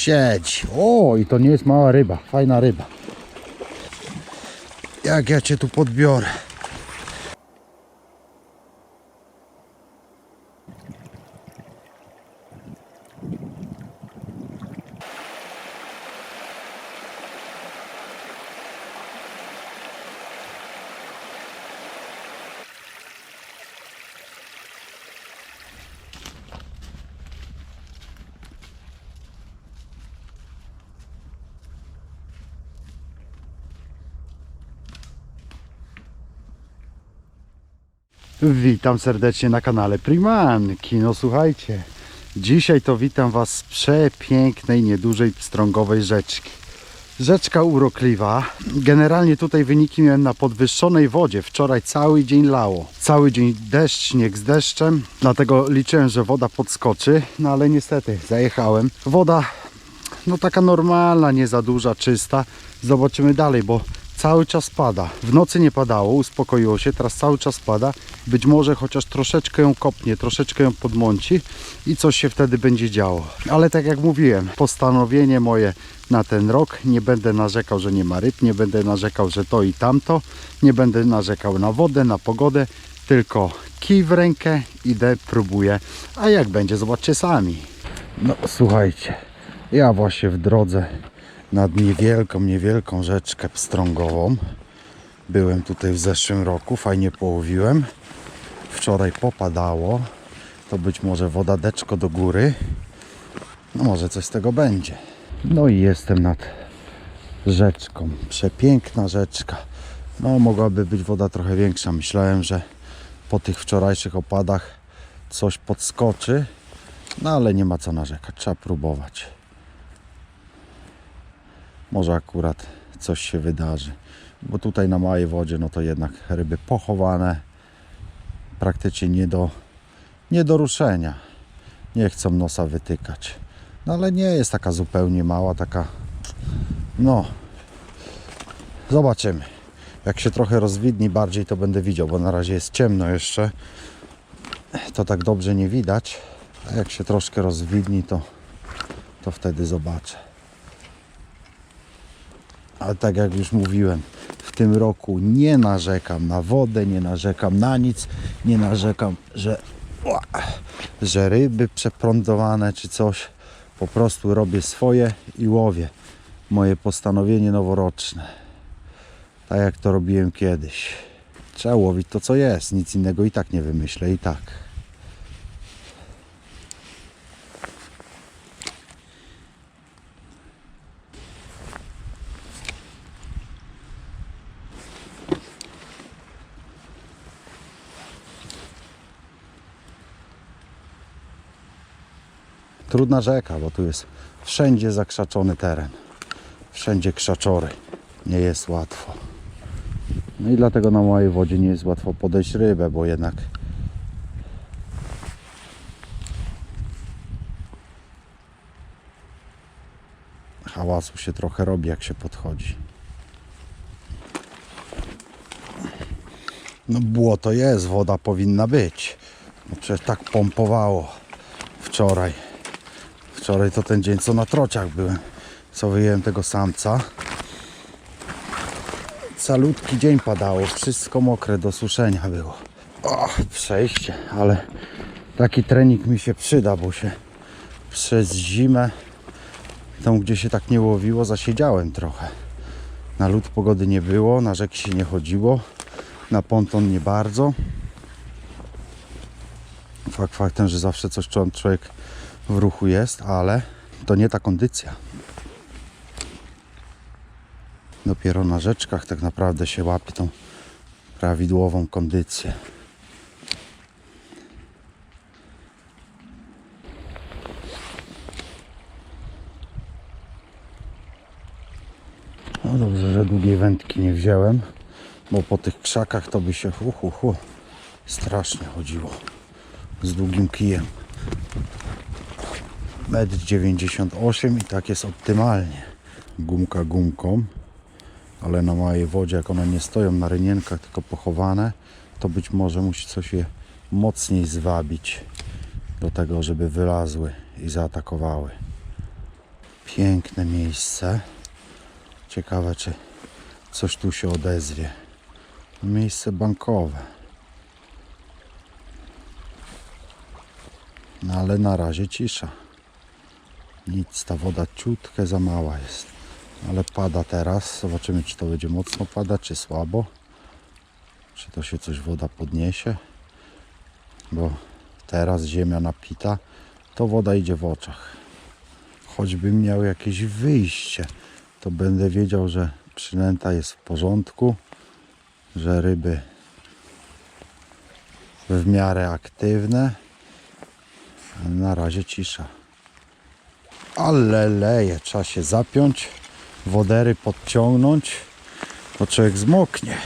Siedź. O, i to nie jest mała ryba. Fajna ryba. Jak ja cię tu podbiorę. Witam serdecznie na kanale Primanki. No słuchajcie, dzisiaj to witam Was z przepięknej, niedużej pstrągowej rzeczki. Rzeczka urokliwa. Generalnie tutaj wyniki miałem na podwyższonej wodzie. Wczoraj cały dzień lało. Cały dzień deszcz, śnieg z deszczem. Dlatego liczyłem, że woda podskoczy. No ale niestety zajechałem. Woda no taka normalna, nie za duża, czysta. Zobaczymy dalej, bo cały czas pada. W nocy nie padało, uspokoiło się, teraz cały czas pada. Być może chociaż troszeczkę ją kopnie, troszeczkę ją podmąci i coś się wtedy będzie działo. Ale tak jak mówiłem, postanowienie moje na ten rok, nie będę narzekał, że nie ma ryb, nie będę narzekał, że to i tamto, nie będę narzekał na wodę, na pogodę, tylko kij w rękę, idę, próbuję, a jak będzie, zobaczcie sami. No słuchajcie, ja właśnie w drodze nad niewielką, niewielką rzeczkę pstrągową. Byłem tutaj w zeszłym roku, fajnie połowiłem. Wczoraj popadało. To być może woda deczko do góry. No może coś z tego będzie. No i jestem nad rzeczką. Przepiękna rzeczka. No mogłaby być woda trochę większa. Myślałem, że po tych wczorajszych opadach coś podskoczy. No ale nie ma co narzekać. Trzeba próbować może akurat coś się wydarzy. Bo tutaj na małej wodzie, no to jednak ryby pochowane, praktycznie nie do, nie do ruszenia. Nie chcą nosa wytykać. No ale nie jest taka zupełnie mała, taka no zobaczymy. Jak się trochę rozwidni bardziej to będę widział, bo na razie jest ciemno jeszcze. To tak dobrze nie widać. A jak się troszkę rozwidni to, to wtedy zobaczę. Ale tak jak już mówiłem, w tym roku nie narzekam na wodę, nie narzekam na nic, nie narzekam, że, że ryby przeprądowane czy coś. Po prostu robię swoje i łowię. Moje postanowienie noworoczne. Tak jak to robiłem kiedyś. Trzeba łowić to co jest, nic innego i tak nie wymyślę i tak. Trudna rzeka, bo tu jest wszędzie zakrzaczony teren. Wszędzie krzaczory. Nie jest łatwo. No i dlatego na małej wodzie nie jest łatwo podejść rybę, bo jednak hałasu się trochę robi jak się podchodzi. No błoto jest, woda powinna być. No przecież tak pompowało wczoraj. Wczoraj to ten dzień, co na trociach byłem. Co wyjąłem tego samca. Calutki dzień padało. Wszystko mokre do suszenia było. O, przejście, ale taki trening mi się przyda, bo się przez zimę tam, gdzie się tak nie łowiło, zasiedziałem trochę. Na lód pogody nie było, na rzeki się nie chodziło, na ponton nie bardzo. Fakt faktem, że zawsze coś człowiek w ruchu jest, ale to nie ta kondycja. Dopiero na rzeczkach tak naprawdę się łapie tą prawidłową kondycję. No dobrze, że długiej wędki nie wziąłem, bo po tych krzakach to by się hu, hu, hu, strasznie chodziło z długim kijem. 1,98 m i tak jest optymalnie. Gumka gumką, ale na małej wodzie, jak one nie stoją na rynienkach, tylko pochowane, to być może musi coś je mocniej zwabić do tego, żeby wylazły i zaatakowały. Piękne miejsce. Ciekawe, czy coś tu się odezwie. Miejsce bankowe. No ale na razie cisza. Nic, ta woda ciutkę za mała jest. Ale pada teraz. Zobaczymy, czy to będzie mocno padać, czy słabo. Czy to się coś woda podniesie. Bo teraz ziemia napita, to woda idzie w oczach. Choćbym miał jakieś wyjście, to będę wiedział, że przynęta jest w porządku, że ryby w miarę aktywne. Na razie cisza. Ale leje, trzeba się zapiąć, wodery podciągnąć, bo człowiek zmoknie.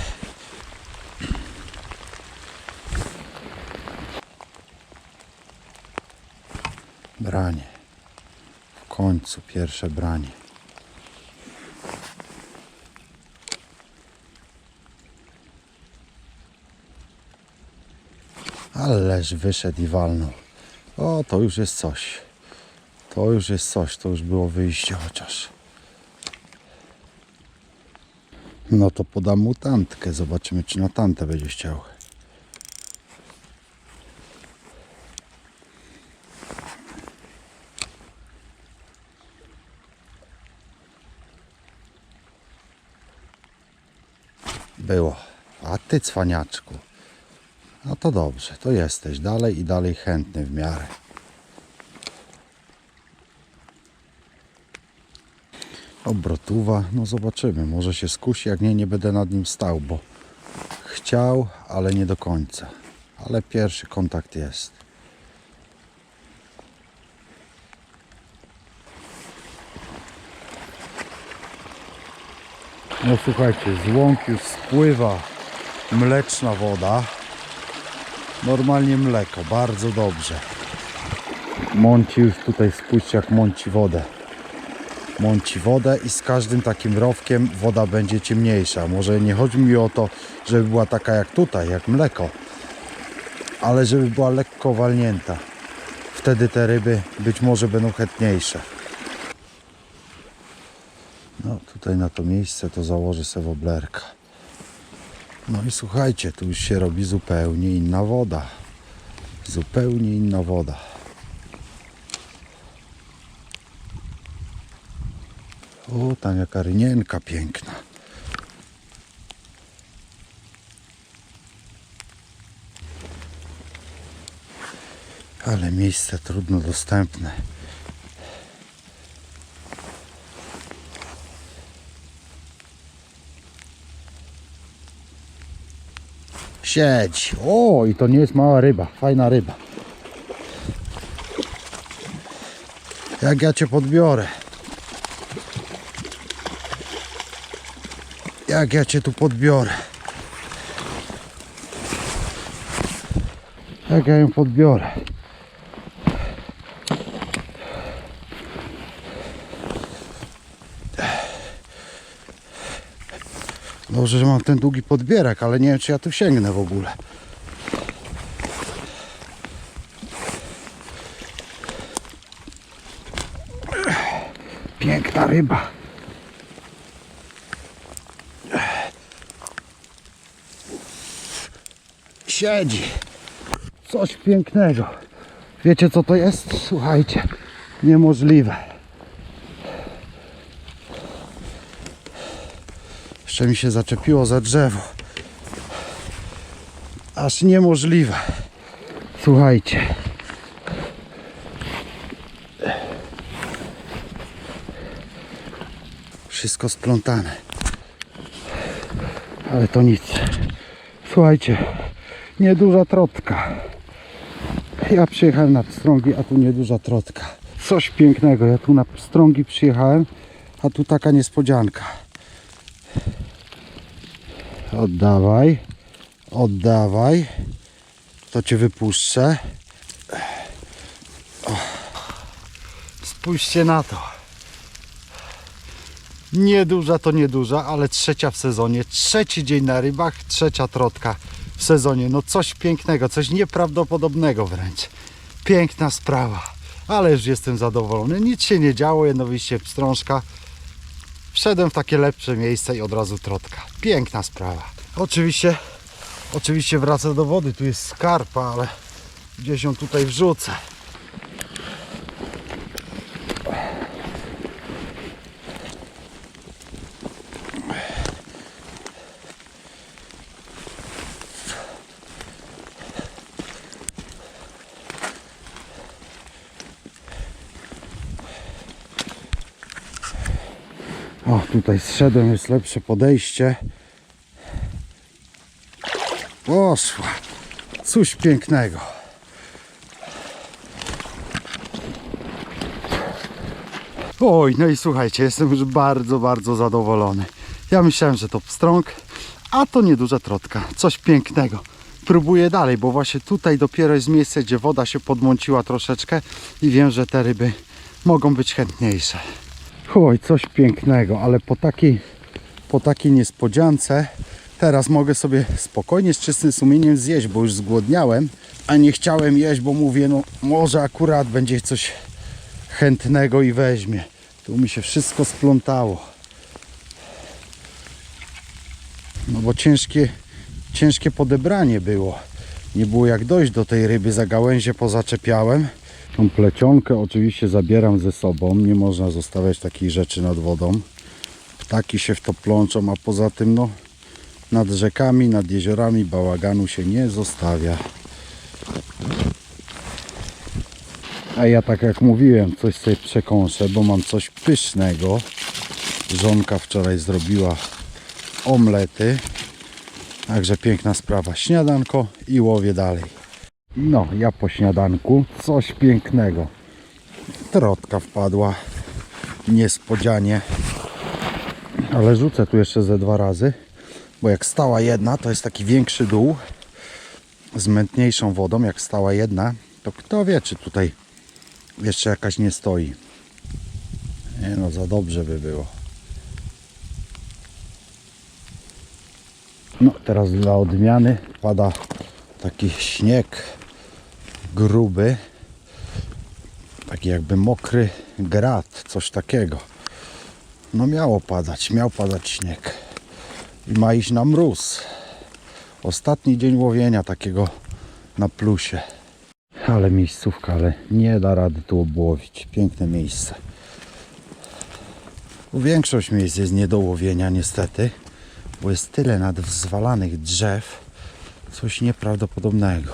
Branie. W końcu pierwsze branie. Ależ wyszedł i walnął. O, to już jest coś. To już jest coś, to już było wyjście chociaż. No to podam mu tantkę. Zobaczymy, czy na tantę będzie chciał. Było. A ty cwaniaczku. No to dobrze, to jesteś dalej i dalej chętny w miarę. Obrotuwa, no zobaczymy, może się skusi, jak nie, nie będę nad nim stał, bo chciał, ale nie do końca. Ale pierwszy kontakt jest. No słuchajcie, z łąk już spływa mleczna woda. Normalnie mleko, bardzo dobrze. Mąci już tutaj, spójrzcie jak mąci wodę. Mąci wodę i z każdym takim rowkiem woda będzie ciemniejsza. Może nie chodzi mi o to, żeby była taka jak tutaj, jak mleko, ale żeby była lekko walnięta. Wtedy te ryby być może będą chętniejsze. No tutaj na to miejsce to założę sobie woblerka. No i słuchajcie, tu już się robi zupełnie inna woda. Zupełnie inna woda. O, tam jaka rynienka piękna. Ale miejsce trudno dostępne. Siedź. O, i to nie jest mała ryba. Fajna ryba. Jak ja cię podbiorę. Jak ja cię tu podbiorę. Jak ja ją podbiorę. Dobrze, że mam ten długi podbierak, ale nie wiem, czy ja tu sięgnę w ogóle. Piękna ryba. Siedzi. Coś pięknego. Wiecie co to jest? Słuchajcie, niemożliwe. Jeszcze mi się zaczepiło za drzewo. Aż niemożliwe. Słuchajcie. Wszystko splątane. Ale to nic. Słuchajcie, nieduża trotka. Ja przyjechałem na pstrągi, a tu nieduża trotka. Coś pięknego. Ja tu na pstrągi przyjechałem, a tu taka niespodzianka. Oddawaj. Oddawaj. To cię wypuszczę. Spójrzcie na to. Nieduża to nieduża, ale trzecia w sezonie. Trzeci dzień na rybach, trzecia trotka sezonie. No coś pięknego, coś nieprawdopodobnego wręcz. Piękna sprawa. ale już jestem zadowolony. Nic się nie działo, jedno wyjście pstrążka. Wszedłem w takie lepsze miejsce i od razu trotka. Piękna sprawa. Oczywiście, oczywiście wraca do wody. Tu jest skarpa, ale gdzieś ją tutaj wrzucę. O, tutaj zszedłem, jest lepsze podejście. Poszła. Coś pięknego. Oj, no i słuchajcie, jestem już bardzo, bardzo zadowolony. Ja myślałem, że to pstrąg, a to nieduża trotka. Coś pięknego. Próbuję dalej, bo właśnie tutaj dopiero jest miejsce, gdzie woda się podmąciła troszeczkę i wiem, że te ryby mogą być chętniejsze. Oj, coś pięknego, ale po takiej, po takiej niespodziance teraz mogę sobie spokojnie z czystym sumieniem zjeść, bo już zgłodniałem, a nie chciałem jeść, bo mówię, no może akurat będzie coś chętnego i weźmie. Tu mi się wszystko splątało. No bo ciężkie, ciężkie podebranie było. Nie było jak dojść do tej ryby, za gałęzie pozaczepiałem. Tą plecionkę oczywiście zabieram ze sobą. Nie można zostawiać takich rzeczy nad wodą. Ptaki się w to plączą, a poza tym no, nad rzekami, nad jeziorami bałaganu się nie zostawia. A ja tak jak mówiłem, coś sobie przekąszę, bo mam coś pysznego. Żonka wczoraj zrobiła omlety. Także piękna sprawa. Śniadanko i łowię dalej. No, ja po śniadanku coś pięknego. Trotka wpadła niespodzianie. Ale rzucę tu jeszcze ze dwa razy, bo jak stała jedna, to jest taki większy dół z mętniejszą wodą. Jak stała jedna, to kto wie, czy tutaj jeszcze jakaś nie stoi. Nie no, za dobrze by było. No, teraz dla odmiany pada taki śnieg gruby, taki jakby mokry grat, coś takiego. No miało padać, miał padać śnieg i ma iść na mróz. Ostatni dzień łowienia takiego na plusie. Ale miejscówka, ale nie da rady tu obłowić. Piękne miejsce. Większość miejsc jest nie do łowienia niestety, bo jest tyle nadwzwalanych drzew, coś nieprawdopodobnego.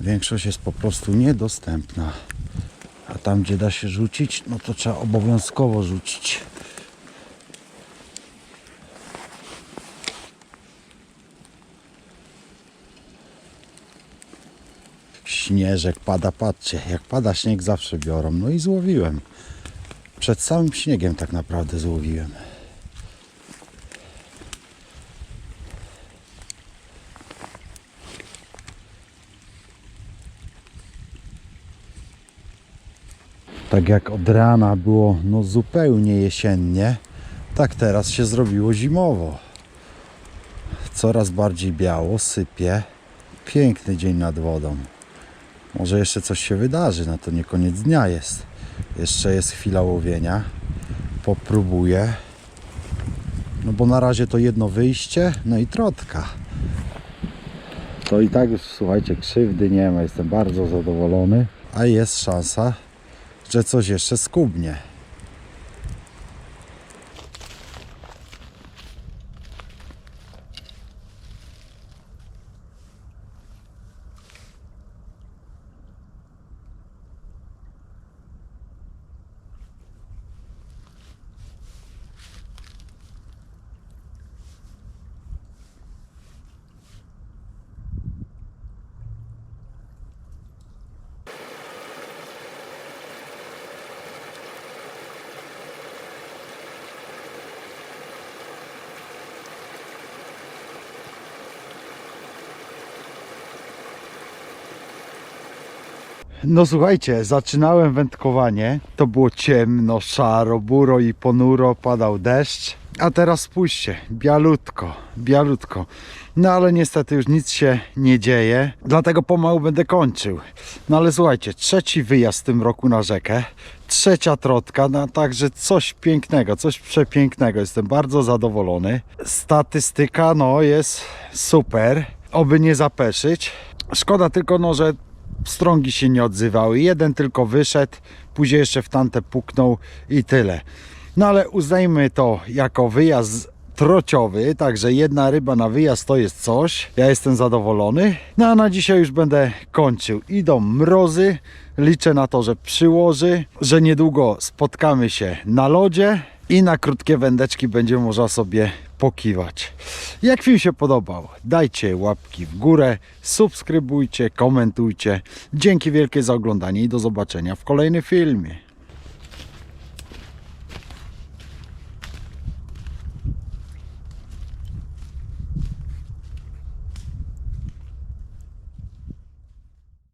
Większość jest po prostu niedostępna. A tam gdzie da się rzucić, no to trzeba obowiązkowo rzucić. Śnieżek pada, patrzcie, jak pada śnieg zawsze biorą. No i złowiłem. Przed samym śniegiem tak naprawdę złowiłem. Tak jak od rana było no zupełnie jesiennie, tak teraz się zrobiło zimowo. Coraz bardziej biało, sypie. Piękny dzień nad wodą. Może jeszcze coś się wydarzy, no to nie koniec dnia jest. Jeszcze jest chwila łowienia. Popróbuję. No bo na razie to jedno wyjście, no i trotka. To i tak już słuchajcie, krzywdy nie ma, jestem bardzo zadowolony. A jest szansa, że coś jeszcze skubnie. No słuchajcie, zaczynałem wędkowanie. To było ciemno, szaro, buro i ponuro, padał deszcz. A teraz spójrzcie, bialutko, bialutko. No ale niestety już nic się nie dzieje, dlatego pomału będę kończył. No ale słuchajcie, trzeci wyjazd w tym roku na rzekę, trzecia trotka, no także coś pięknego, coś przepięknego. Jestem bardzo zadowolony. Statystyka no jest super, oby nie zapeszyć. Szkoda tylko no, że strągi się nie odzywały. Jeden tylko wyszedł, później jeszcze w tantę puknął i tyle. No ale uznajmy to jako wyjazd trociowy, także jedna ryba na wyjazd to jest coś. Ja jestem zadowolony. No a na dzisiaj już będę kończył. Idą mrozy. Liczę na to, że przyłoży, że niedługo spotkamy się na lodzie i na krótkie wędeczki będzie można sobie pokiwać. Jak film się podobał, dajcie łapki w górę, subskrybujcie, komentujcie. Dzięki wielkie za oglądanie i do zobaczenia w kolejnym filmie.